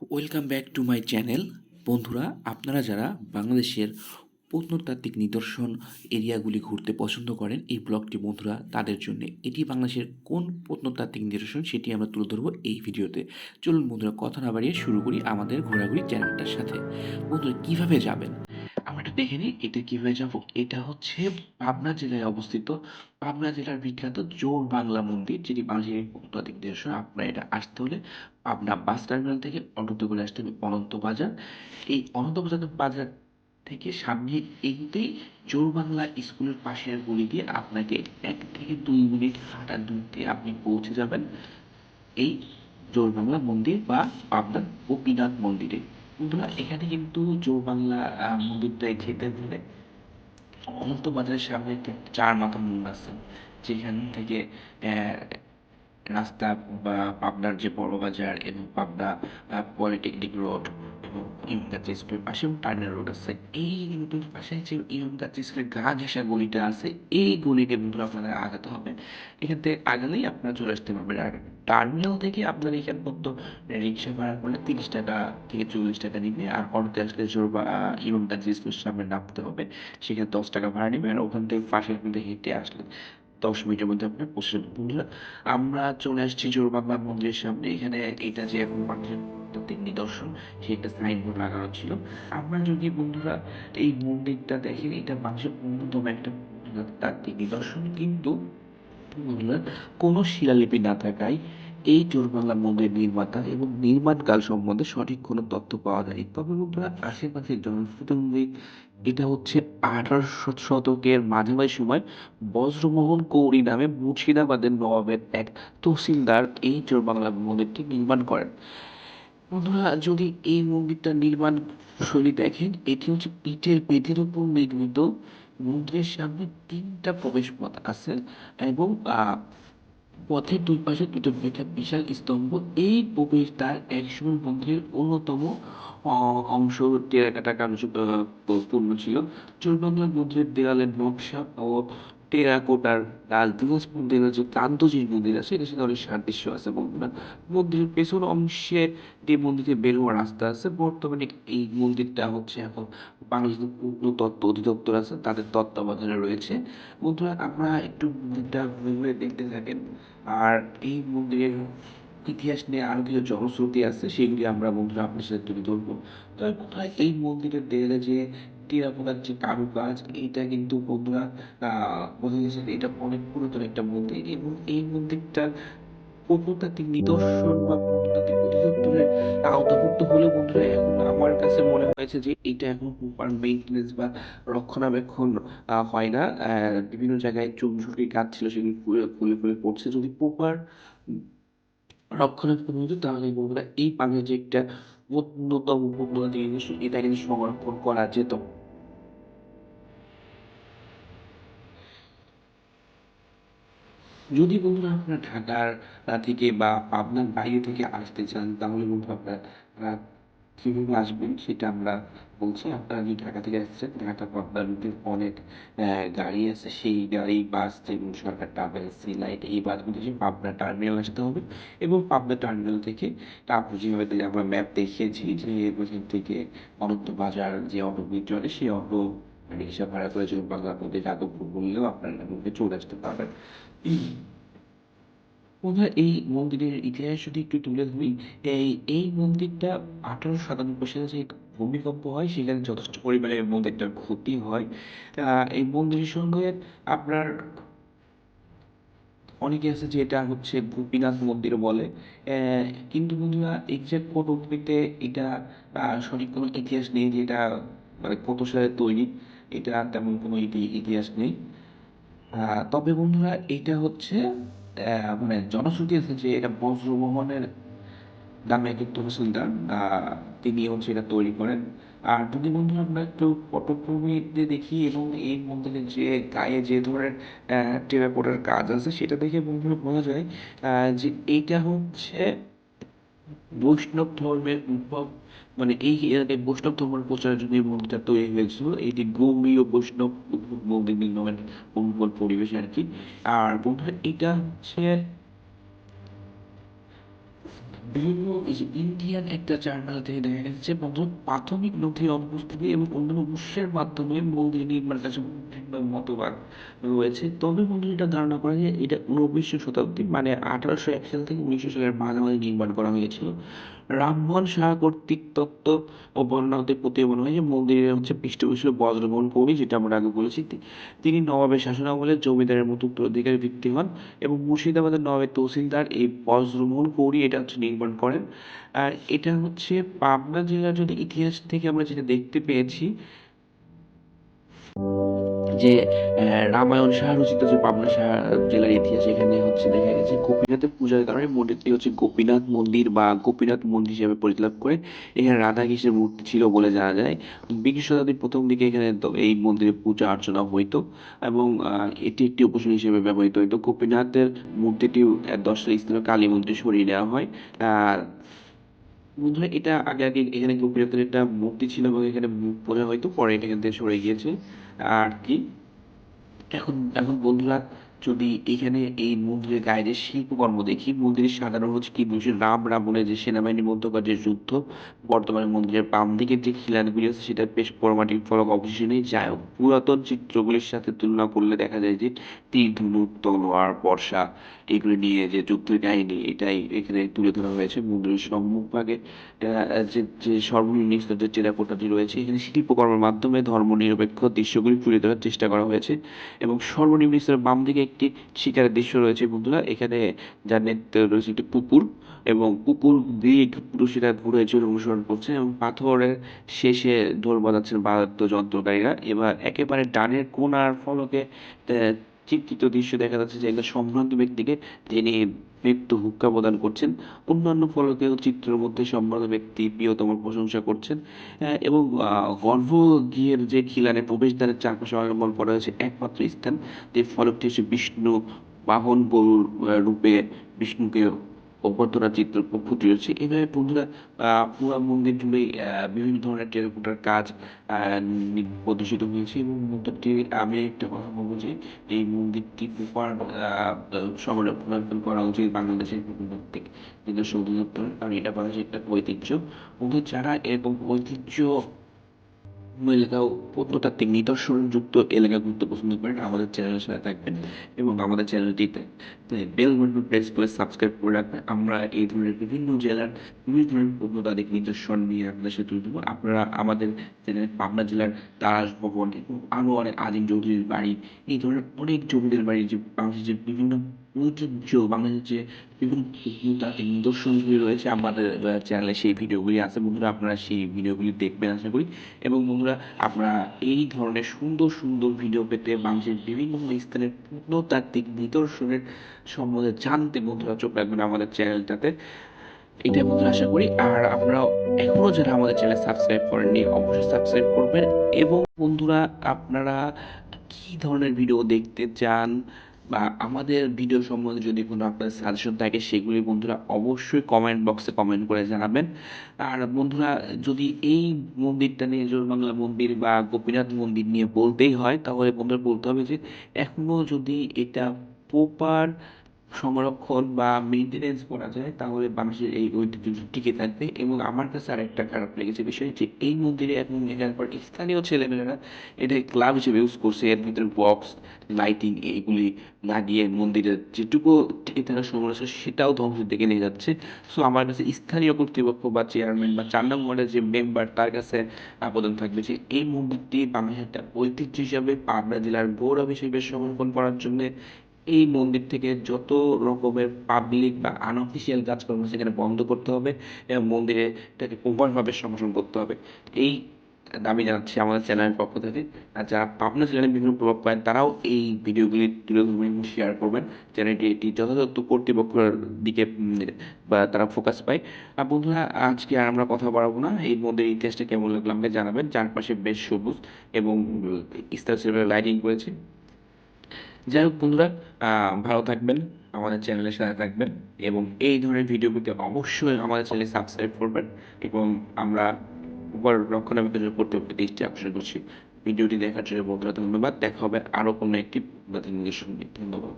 Welcome back to my channel বন্ধুরা, আপনারা যারা বাংলাদেশের প্রত্নতাত্ত্বিক নিদর্শন এরিয়াগুলি ঘুরতে পছন্দ করেন, এই ব্লগটি বন্ধুরা তাদের জন্য, এটি বাংলাদেশের কোন প্রত্নতাত্ত্বিক নিদর্শন সেটি আমরা তুলে ধরবো এই ভিডিওতে। চলুন বন্ধুরা, কথা না বাড়িয়ে শুরু করি আমাদের ঘোরাঘুরি চ্যানেলটার সাথে। বন্ধুরা, কীভাবে যাবেন? দেখে নিই এটা কীভাবে যাব? এটা হচ্ছে পাবনা জেলায় অবস্থিত। পাবনা জেলার বিখ্যাত জোর বাংলা মন্দির, যেটি বাংলাদেশের প্রত্নতাত্ত্বিক নিদর্শন আপনার এটা আসতে হলে পাবনা বাস টার্মিনাল থেকে অটোতে করে আসতে হবে অনন্ত বাজার। এই অনন্ত বাজার বাজার থেকে সামনে এগোতেই জোর বাংলা স্কুলের পাশের গলি দিয়ে আপনাকে এক থেকে দুই মিনিট হাঁটার দূরত্বে আপনি পৌঁছে যাবেন। এই জোর বাংলা মন্দির বা পাবনার গোপীনাথ মন্দিরে। বন্ধুরা এখানে কিন্তু চৌ বাংলা আহ, মন্দিরটায় যেতে হলে অনন্ত বাজারের সামনে একটা চার মাথা মন্দির আছে। যেখান থেকে রাস্তা বা পাবনার যে বড় বাজার এবং পাবনা পলিটেকনিক রোড ইমদাদ স্কুলের পাশে রোড আছে। এই পাশে যে ইমদাদ গা ঘেঁষা গলিটা আছে। এই গলিতে বন্ধু আপনাদের আগাতে হবে। এখান থেকে আগালেই আপনারা চলে আসতে পারবেন। আর টার্মিনাল থেকে আপনার এখান পর্যন্ত রিক্সা ভাড়া করলে তিরিশ টাকা থেকে চল্লিশ টাকা নিবে। আর অটোতে আসলে জোর বা ইমদাদ সামনে নামতে হবে। সেখানে দশ টাকা ভাড়া নেবে। আর ওখান থেকে মধ্যে হেঁটে আসলে দশ মিনিটের মধ্যে আপনার পৌঁছে যাবেন আমরা চলে আসছি জোরবাংলা মন্দিরের সামনে। এখানে এটা যে এখন মানুষের প্রত্যেক নিদর্শন সে একটা সাইনবোর্ড লাগানো ছিল। আমরা যদি বন্ধুরা এই মন্দিরটা দেখেন, এটা মানুষের অন্যতম একটা তাত্ত্বিক নিদর্শন। কিন্তু কোনো শিলালিপি না থাকায় এই জোরবাংলা মন্দির নির্মাতা এবং নির্মাণকাল সম্বন্ধে সঠিক কোনো তথ্য পাওয়া যায়নি। তবে বন্ধুরা, আশেপাশে জনশ্রুত মন্দির এটা হচ্ছে আঠারোশো শতকের মাঝামাঝি সময় বজ্রমোহন কৌরি নামে মুর্শিদাবাদের নবাবের এক তহসিলদার এই জোরবাংলা মন্দিরটি নির্মাণ করেন। বন্ধুরা, যদি এই মন্দিরটা নির্মাণ শৈলী দেখেন, এটি হচ্ছে ইটের বেদির উপর নির্মিত। মন্দিরের সামনে তিনটা প্রবেশ পথ আছে এবং পথের দুই পাশে দুটো বিশাল স্তম্ভ। এই প্রবেশদ্বার একসময় মন্দিরের অন্যতম আহ, অংশ টেরাকোটা কারুশিল্প পূর্ণ ছিল। চোরবাংলা মন্দিরের দেওয়ালের নকশা ও টেরাকোটার লাল দিবস মন্দির আছে কান্তজির মন্দির আছে এটার সাথে অনেক সাদৃশ্য আছে। বন্ধুরা মন্দিরের পেছন অংশে যে মন্দিরে বেরোয়া রাস্তা আছে, বর্তমানে এই মন্দিরটা হচ্ছে এখন বাংলাদেশ প্রত্নতত্ত্ব অধিদপ্তর আছে, তাদের তত্ত্বাবধানে রয়েছে। বন্ধুরা আমরা একটু মন্দিরটা দেখতে থাকেন। আর এই মন্দিরের ইতিহাস নিয়ে আরও কিছু জনশ্রুতি আছে, সেগুলি আমরা বন্ধুরা আপনার সাথে তুলে ধরবো। তবে বন্ধুরা এই মন্দিরের দেয়ালে যে টেরাকোটার যে কারুকাজ, এটা কিন্তু বন্ধুরা বোঝা গেছে এটা অনেক পুরাতন একটা মন্দির এবং এই মন্দিরটার প্রত্নতাত্ত্বিক নিদর্শন বা প্রত্নতাত্ত্বিক অধিদপ্তরের আওতাভুক্ত হলে বন্ধুরা এখন আমার কাছে মনে হয়েছে যে এটা এখন প্রপার মেইনটেনেন্স বা রক্ষণাবেক্ষণ হয় না। বিভিন্ন জায়গায় চুনঝুটির গাছ ছিল সেগুলি ফুলে ফুলে পড়ছে। যদি প্রপার রক্ষণাবেক্ষণ হতো তাহলে বন্ধুরা এই পানি যে একটা অন্যতম প্রত্নতাত্ত্বিক জিনিস এটা কিন্তু সংরক্ষণ করা যেত। যদি বন্ধুরা আপনারা ঢাকার থেকে বা পাবনার বাইরে থেকে আসতে চান, তাহলে বন্ধু আপনারা কীভাবে আসবেন সেটা আমরা বলছি। আপনারা যদি ঢাকা থেকে আসছেন ঢাকা পাবনা রুটে অনেক গাড়ি আছে। সেই গাড়ি, বাস যেমন সরকার ট্রাভেল সি লাইট, এই বাসগুলো এসে পাবনা টার্মিনাল আসতে হবে এবং পাবনা টার্মিনাল থেকে তারপর যেভাবে আমরা ম্যাপ দেখিয়েছি যে ওখান থেকে অনন্ত বাজার যে অটো চলে, সেই অটো রিক্সা ভাড়া করে যদি বাংলার মধ্যে যাদবপুর বললেও আপনারা চলে আসতে পারবেন। বন্ধুরা এই মন্দিরের ইতিহাস যদি একটু তুলে ধরি, এই এই মন্দিরটা আঠারোশো সাতানব্বই সালে যে ভূমিকম্প হয়, সেখানে যথেষ্ট পরিমাণে মন্দিরটার ক্ষতি হয়। এই মন্দিরের সঙ্গে আপনার অনেকে আছে যে এটা হচ্ছে গোপীনাথ মন্দির বলে। কিন্তু বন্ধুরা এক্সাক্ট কোন উদ্ভিদে এটা সঠিক কোনো ইতিহাস নেই যে এটা মানে কত সালে তৈরি, এটা তেমন কোনো ইতি- ইতিহাস নেই তবে বন্ধুরা, এটা হচ্ছে মানে জনশ্রুতি আছে যে এটা বজ্রমোহনের নামে এক তহসিলদার তিনি হচ্ছে এটা তৈরি করেন। আর যদি বন্ধু আমরা একটু পটভূমিতে দেখি এবং এই মন্দিরের যে গায়ে যে ধরনের টেরাকোটার কাজ আছে, সেটা দেখে বন্ধুরা বোঝা যায় যে এইটা হচ্ছে বৈষ্ণব ধর্মের উদ্ভব মানে এই এলাকায় বৈষ্ণব ধর্মের প্রচারের জন্য এই মন্দিরটা তৈরি হয়েছিল। এটি গৌরীয় বৈষ্ণব মন্দির নির্মাণের অনুকূল পরিবেশ আর কি। আর বন্ধুরা, এটা হচ্ছে বিভিন্ন ইন্ডিয়ান একটা জার্নাল থেকে দেখা গেছে বন্ধু প্রাথমিক নথি অনুপস্থিতি এবং অন্যান্য উৎসের মাধ্যমে মন্দির নির্মাণ কাছে মতবাদ রয়েছে। তবে এটা ধারণা করা যায়, এটা ঊনবিংশ শতাব্দী মানে আঠারোশো এক সাল থেকে উনিশশো সালের মাঝামাঝি নির্মাণ করা হয়েছিল। রামমোহন সাহা কর্তৃক তত্ত্ব ও বর্ণনাতে প্রতীয় হয় যে, মন্দিরের হচ্ছে পৃষ্ঠপোষক বজ্রমোহন কবি যেটা আমরা আগে বলেছি। তিনি নবাবের শাসনামলে জমিদারের মতো উত্তরাধিকারী ভিত্তি হন এবং মুর্শিদাবাদের নবাবের তহসিলদার এই বজ্রমোহন কৌরি এটা হচ্ছে নির্মাণ করেন। আর এটা হচ্ছে পাবনা জেলার যদি ইতিহাস থেকে আমরা যেটা দেখতে পেয়েছি যে রামায়ণ সাহা রচিত যে পাবনা সাহা জেলার ইতিহাস এখানে হচ্ছে দেখা গেছে, গোপীনাথের পূজার কারণে মন্দিরটি হচ্ছে গোপীনাথ মন্দির বা গোপীনাথ মন্দির হিসেবে পরিচিত লাভ করে এখানে রাধা কৃষ্ণের মূর্তি ছিল বলে জানা যায়। বিংশ শতাব্দীর প্রথম দিকে এখানে এই মন্দিরে পূজা অর্চনা হইতো এবং এটি একটি উপাসনা হিসেবে ব্যবহৃত হতো গোপীনাথের মূর্তিটি দশটা স্থানীয় কালী মন্দিরে সরিয়ে নেওয়া হয়। আর বন্ধুরা, এটা আগে আগে এখানে গোপীনাথের একটা মূর্তি ছিল এবং এখানে পূজা হয়তো পরে এটা থেকে সরে গিয়েছে। আর কি? এখন এখন বন্ধুরা যদি এখানে এই মন্দিরের গায়ে যে শিল্পকর্ম দেখি, মন্দিরের সাধারণ হচ্ছে কি রাম রাবণের যে সেনাবাহিনীর মধ্যকার যে যুদ্ধ, বর্তমানে মন্দিরের বাম দিকের যে খিলানগুলি আছে সেটা বেশ পরমাটিক ফলক অবশেষে নেই। যাই হোক, পুরাতন চিত্রগুলির সাথে তুলনা করলে দেখা যায় যে তীর ধনুক তলোয়ার, বর্ষা, এগুলি নিয়ে যে যুদ্ধের কাহিনী, এটাই এখানে তুলে ধরা হয়েছে। মন্দিরের সম্মুখভাগে যে যে সর্বনিম্ন যে টেরাকোটাটি রয়েছে, এখানে শিল্পকর্মের মাধ্যমে ধর্মনিরপেক্ষ দৃশ্যগুলি তুলে ধরার চেষ্টা করা হয়েছে এবং সর্বনিম্ন স্তরের বাম দিকে একটি শিকারের দৃশ্য রয়েছে বন্ধুরা। এখানে যার নেতৃত্বে রয়েছে একটি পুকুর এবং পুকুর একটি পুরুষেরা ঘুরে চলে অনুসরণ করছে এবং পাথরের শেষে ঢোল বাজাচ্ছেন বাদ্যযন্ত্রকারীরা এবার একেবারে ডানের কোনার ফলকে চিত্রিত দৃশ্য দেখা যাচ্ছে যে একজন সম্ভ্রান্ত ব্যক্তিকে, যিনি মৃত্যু হুক্কা প্রদান করছেন। অন্যান্য ফলকেও চিত্রের মধ্যে সম্ভ্রান্ত ব্যক্তি প্রিয়তম প্রশংসা করছেন। এবং গর্ভ যে খিলানে প্রবেশদ্বারের চারপাশে অবলম্বন করা হয়েছে একমাত্র স্থান, যে ফলকটি হচ্ছে বিষ্ণু বাহন রূপে বিষ্ণুকে অভ্যর্থনা চিত্র ফুটে উঠছে। এইভাবে বন্ধুরা পুরো মন্দির আহ, বিভিন্ন ধরনের টেরাকোটার কাজ প্রদর্শিত হয়েছে এবং মন্দিরটি আমি একটা কথা বলব যে এই মন্দিরটি প্রপার সংরক্ষণ করা উচিত বাংলাদেশের প্রত্নতাত্ত্বিক নিদর্শন অধিদপ্তর। কারণ এটা বাংলাদেশের একটা ঐতিহ্য। বন্ধু যারা এরকম ঐতিহ্য এলাকা ও প্রত্নতাত্ত্বিক নিদর্শনযুক্ত এলাকা ঘুরতে পছন্দ করেন। আমাদের চ্যানেলের সাথে থাকবেন এবং আমাদের চ্যানেলটিতে বেল বাটন প্রেস করে সাবস্ক্রাইব করে রাখবেন। আমরা এই ধরনের বিভিন্ন জেলার বিভিন্ন ধরনের প্রত্নতাত্ত্বিক নিদর্শন নিয়ে আপনাদের সাথে তুলে ধরবো। আপনারা আমাদের চ্যানেলে পাবনা জেলার তারাস ভবন এবং আরও অনেক আদিম চৌধুরীর বাড়ি, এই ধরনের অনেক জমিদের বাড়ি যে যে বিভিন্ন ঐতিহ্য বাংলাদেশের যে বিভিন্ন প্রত্নতাত্ত্বিক নিদর্শনগুলি রয়েছে আমাদের চ্যানেলে সেই ভিডিওগুলি আছে বন্ধুরা আপনারা সেই ভিডিওগুলি দেখবেন আশা করি এবং বন্ধুরা, আপনারা এই ধরনের সুন্দর সুন্দর ভিডিও পেতে বাংলাদেশের বিভিন্ন স্থানের প্রত্নতাত্ত্বিক নিদর্শনের সম্বন্ধে জানতে বন্ধুরা চোখ রাখবেন আমাদের চ্যানেলটাতে এটাই বন্ধুরা আশা করি আর আপনারা এখনও যারা আমাদের চ্যানেল সাবস্ক্রাইব করেননি অবশ্যই সাবস্ক্রাইব করবেন এবং বন্ধুরা আপনারা কি ধরনের ভিডিও দেখতে চান? বা আমাদের ভিডিও সম্বন্ধে যদি কোনো আপনার সাজেশন থাকে, সেগুলি বন্ধুরা অবশ্যই কমেন্ট বক্সে কমেন্ট করে জানাবেন। আর বন্ধুরা, যদি এই মন্দিরটা নিয়ে জোর বাংলা মন্দির বা গোপীনাথ মন্দির নিয়ে বলতেই হয়, তাহলে বন্ধুরা বলতে হবে যে এখনও যদি এটা প্রপার সংরক্ষণ বা মেনটেনেন্স করা যায়, তাহলে মানুষের এই ঐতিহ্য টিকে থাকবে। এবং আমার কাছে আরেকটা খারাপ লেগেছে বিষয় যে, এই মন্দিরে এখন এখানকার পর স্থানীয় ছেলেমেয়েরা এটা ক্লাব হিসেবে ইউজ করছে। এর ভিতরে বক্স লাইটিং এইগুলি লাগিয়ে মন্দিরের যেটুকু সময় আছে, সেটাও ধ্বংসের দিকে নিয়ে যাচ্ছে। সো আমার কাছে স্থানীয় কর্তৃপক্ষ বা চেয়ারম্যান বা চার নম্বরের যে মেম্বার তার কাছে আবেদন থাকবে যে, এই মন্দিরটি বাংলাদেশের একটা ঐতিহ্য হিসাবে পাবনা জেলার গৌরব হিসেবে সংরক্ষণ করার জন্য এই মন্দির থেকে যত রকমের পাবলিক বা আনঅফিসিয়াল কাজকর্ম সেখানে বন্ধ করতে হবে এবং মন্দিরে এটাকে প্রপারভাবে সংরক্ষণ করতে হবে। এই দাবি জানাচ্ছি আমাদের চ্যানেলের পক্ষ থেকে। আর যারা পাবনা চ্যানেলে বিভিন্ন প্রভাব পায় তারাও এই ভিডিওগুলি তুলে ধরবেন এবং শেয়ার করবেন। চ্যানেলটি এটি যথাযথ কর্তৃপক্ষের দিকে বা তারা ফোকাস পায়। আর বন্ধুরা, আজকে আর আমরা কথা বাড়াবো না। এই মন্দিরের ইতিহাসটা কেমন লাগল আমাকে জানাবেন। চারপাশে বেশ সবুজ এবং সেভাবে লাইটিং করেছে। যাই হোক বন্ধুরা ভালো থাকবেন, আমাদের চ্যানেলের সাথে থাকবেন এবং এই ধরনের ভিডিও পেতে অবশ্যই আমাদের চ্যানেল সাবস্ক্রাইব করবেন এবং আমরা উপর রক্ষণাবেক্ষণ করতে দৃষ্টি আকর্ষণ করছি। ভিডিওটি দেখার জন্য বন্ধুরা ধন্যবাদ। দেখা হবে আরও কোনো একটি নির্দেশন নিয়ে। ধন্যবাদ।